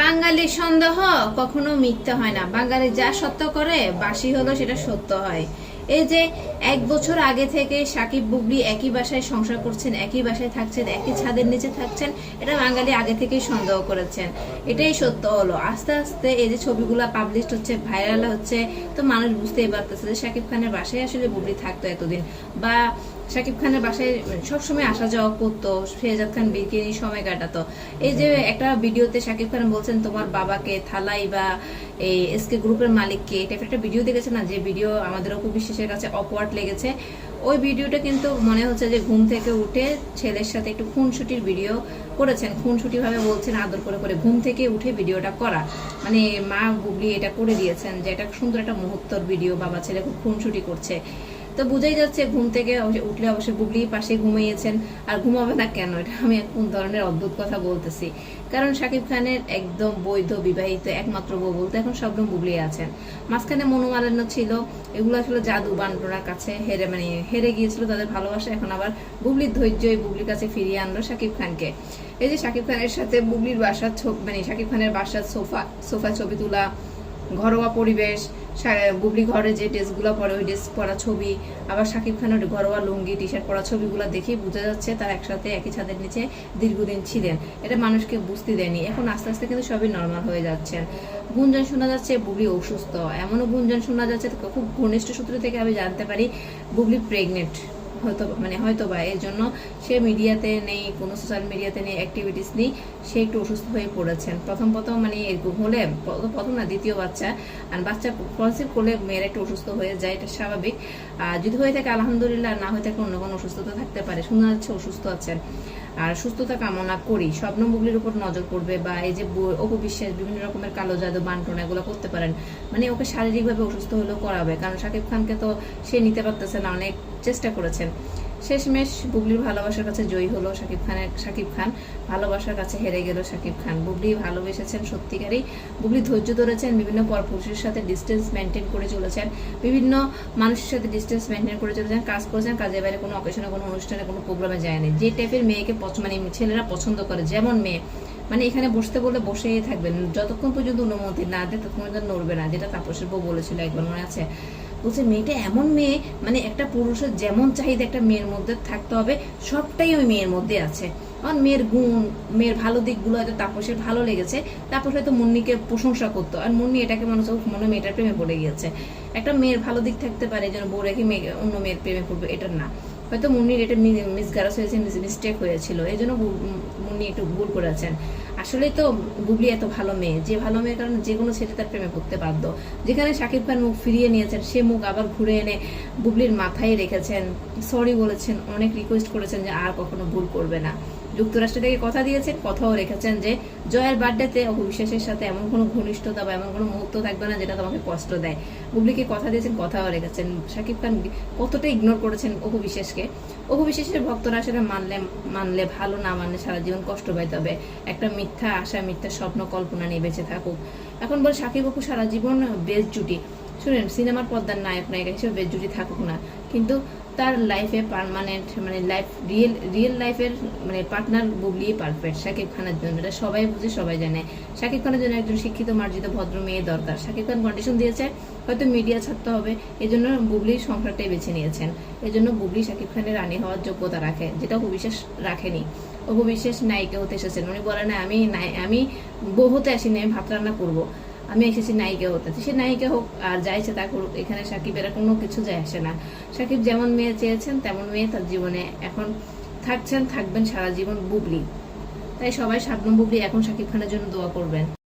বাঙালির সন্দেহ কখনো মিথ্যা হয় না। বাঙালি যা সত্য করে, বাসি হলো সেটা সত্য হয়। এই যে এক বছর আগে থেকে সাকিব, বুবলি একই বাসায় সংসার করছেন, একই বাসায় থাকছেন, একই ছাদের নিচে থাকছেন, এটা বাঙালি আগে থেকেই সন্দেহ করেছেন। এটাই সত্য হলো। আস্তে আস্তে এই যে ছবিগুলো পাবলিশ হচ্ছে ভাইরাল হচ্ছে, তো মানুষ বুঝতেই পারতেছে যে সাকিব খানের বাসায় আসলে বুবলি থাকতো এতদিন। বা শাকিব খানের বাসায় সবসময় আসা যাওয়া করতো শেহজাদ খান বিকে সময় কাটাতো। এই যে একটা ভিডিওতে শাকিব খান বলছেন, তোমার বাবাকে থালাই বা এই এসকে গ্রুপের মালিককে এটা একটা ভিডিও দেখেছে না, যে ভিডিও আমাদের অপু বিশ্বাসের কাছে অকওয়ার্ড লেগেছে। ওই ভিডিওটা কিন্তু মনে হচ্ছে যে ঘুম থেকে উঠে ছেলের সাথে একটু খুনসুটির ভিডিও করেছেন। খুনসুটি ভাবে বলছেন, আদর করে করে। ঘুম থেকে উঠে ভিডিওটা করা। মানে মা বুবলি এটা করে দিয়েছেন যে, এটা সুন্দর একটা মুহূর্তর ভিডিও, বাবা ছেলে খুব খুনসুটি করছে। তো বুঝাই যাচ্ছে ঘুম থেকে উঠলে অবশ্যই বুবলি পাশে ঘুমিয়েছেন। আর ঘুমাবে না কেন? এটা আমি কোন ধরনের অদ্ভুত কথা বলতেছি। কারণ শাকিব খানের একদম বৈধ, বিবাহিত, একমাত্র বউ বলতে এখন শবনম বুবলি আছেন। মাঝখানে মনোমালিন্য ছিল। এগুলো আসলে জাদু বান্টনার কাছে হেরে মানে হেরে গিয়েছিল তাদের ভালোবাসা। এখন আবার বুবলির ধৈর্যই বুবলির কাছে ফিরিয়ে আনলো শাকিব খানকে। এই যে শাকিব খানের সাথে বুবলির বাসার মানে শাকিব খানের বাসার সোফা সোফা ছবি তোলা ঘরোয়া পরিবেশ বুবলি ঘরে যে ড্রেসগুলো পরে, ওই ড্রেস পরা ছবি, আবার শাকিব খানের ঘরোয়া লুঙ্গি টি শার্ট পরা ছবিগুলো দেখেই বোঝা যাচ্ছে তারা একসাথে, একই ছাদের নিচে দীর্ঘদিন ছিলেন। এটা মানুষকে বুঝতে দেয়নি। এখন আস্তে আস্তে কিন্তু সবই নর্মাল হয়ে যাচ্ছেন গুঞ্জন শোনা যাচ্ছে, বুবলি অসুস্থ। এমনও গুঞ্জন শোনা যাচ্ছে, খুব ঘনিষ্ঠ সূত্র থেকে আমি জানতে পারি, বুবলি প্রেগনেন্ট হয়তো মানে হয়তো বা এর জন্য সে মিডিয়াতে নেই, কোনো সোশ্যাল মিডিয়াতে নেই অ্যাক্টিভিটিস নেই, সে একটু অসুস্থ হয়ে পড়েছেন প্রথম প্রথম মানে এরকম হলে প্রথম না দ্বিতীয় বাচ্চা, আর বাচ্চা কনসিভ করলে মেয়ের একটু অসুস্থ হয়ে যায়, এটা স্বাভাবিক। আর যদি হয়ে থাকে, আলহামদুলিল্লাহ, না হয়ে থাকে, অন্য কোনো অসুস্থতা থাকতে পারে। শোনা যাচ্ছে অসুস্থ আছেন। আর সুস্থতা কামনা করি। স্বপ্ন বুবলির উপর নজর করবে বা এই যে অপবিশ্বাস, বিভিন্ন রকমের কালো জাদু, বান্টন, এগুলো করতে পারেন। মানে ওকে শারীরিকভাবে অসুস্থ হলেও করাবে। কারণ শাকিব খানকে তো সে নিতে পারতেছে না। অনেক চেষ্টা করেছেন। শেষমেশ বুবলির ভালোবাসার কাছে জয়ী হলো শাকিব খানের শাকিব খান। ভালোবাসার কাছে হেরে গেল শাকিব খান। বুবলি ভালোবেসেছেন সত্যিকারই। বুবলি ধৈর্য ধরেছেন, বিভিন্ন পরপুরুষের সাথে ডিস্টেন্স মেনটেন করে চলেছেন। বিভিন্ন মানুষের সাথে ডিস্টেন্স মেনটেন করে চলেছেন। কাজ করেছেন, কাজের বাইরে কোনো অকেশনে কোনো অনুষ্ঠানে, কোনো প্রোগ্রামে যায়নি যে টাইপের মেয়েকে মানে ছেলেরা পছন্দ করে, যেমন মেয়ে। মানে এখানে বসতে বললে বসেই থাকবেন। যতক্ষণ পর্যন্ত অনুমতি না দেয়, ততক্ষণ পর্যন্ত নড়বে না, যেটা তাপসের বউ বলেছিল একবার মনে আছে। বলছে, মেয়েটা এমন মেয়ে মানে একটা পুরুষের যেমন চাহিদা একটা মেয়ের মধ্যে থাকতে হবে, সবটাই ওই মেয়ের মধ্যে আছে। কারণ মেয়ের গুণ, মেয়ের ভালো দিকগুলো হয়তো তাপসের ভালো লেগেছে তাপস হয়তো মুন্নিকে প্রশংসা করতো আর মুন্নি এটাকে মানুষ মনে মেয়েটার প্রেমে পড়ে গিয়েছে। একটা মেয়ের ভালো দিক থাকতে পারে, যেন বউ রেখে মেয়ে, অন্য মেয়ের প্রেমে পড়বে, এটা না। হয়তো মুন্নির এটা মিস মিসগারাস হয়েছে মিস্টেক হয়েছিল, এই জন্য মুন্নি একটু ভুল করেছেন। আসলেই তো বুবলি এত ভালো মেয়ে, যে ভালো মেয়ের কারণে যে কোনো ছেলে তার প্রেমে পড়তে বাধ্য। যেখানে শাকিব খান মুখ ফিরিয়ে নিয়েছেন, সে মুখ আবার ঘুরে এনে বুবলির মাথায় রেখেছেন। সরি বলেছেন, অনেক রিকোয়েস্ট করেছেন যে আর কখনো ভুল করবে না। যুক্তরাষ্ট্র থেকে কথা দিয়েছেন, কথাও রেখেছেন যে জয়ের বার্থডেতে অভিশ্বাসের সাথে এমন কোনো ঘনিষ্ঠতা বা এমন কোনো মুহূর্ত থাকবে না যেটা তোমাকে কষ্ট দেয়। বুবলিকে কথা দিয়েছেন, কথাও রেখেছেন। শাকিব খান কতটা ইগনোর করেছেন অপু বিশ্বাসকে অপু বিশ্বাসের ভক্তরা আসলে মানলে মানলে ভালো, না মানলে সারা জীবন কষ্ট পাইতে হবে। একটা মিথ্যা আশা, মিথ্যা স্বপ্ন, কল্পনা নিয়ে বেঁচে থাকুক। এখন বল, সাকিব অপু সারা জীবন বেস্ট জুটি। শুনেন সিনেমার পর্দার নায়ক, নায়িকা হিসেবে জুটি থাকুক না, কিন্তু তার লাইফে পার্মানেন্ট মানে লাইফ রিয়েল রিয়েল লাইফের মানে পার্টনার বুবলি পারফেক্ট শাকিব খানের জন্য, এটা সবাই বুঝে, সবাই জানে। শাকিব খানের জন্য একজন শিক্ষিত, মার্জিত, ভদ্র মেয়ে দরকার। শাকিব খান কন্ডিশন দিয়েছে, হয়তো মিডিয়া ছাড়তে হবে এই জন্য বুবলির সংসারটাই বেছে নিয়েছেন। এই জন্য বুবলি শাকিব খানের রানী হওয়ার যোগ্যতা রাখে, যেটা অবিশ্বাস রাখেনি। অবিশ্বাস নায়িকা হতে এসেছেন। উনি বলে না আমি আমি বউ হতে আসিনি, আমি ভাত রান্না করব। আমি এসেছি নায়িকা হতে সে নায়িকা হোক আর যাই সে তা করুক, এখানে সাকিবের কোনো কিছু যায় আসে না। সাকিব যেমন মেয়ে চেয়েছেন, তেমন মেয়ে তার জীবনে এখন থাকছেন, থাকবেন সারা জীবন বুবলি। তাই সবাই শাবনম বুবলি এখন সাকিব খানের জন্য দোয়া করবেন।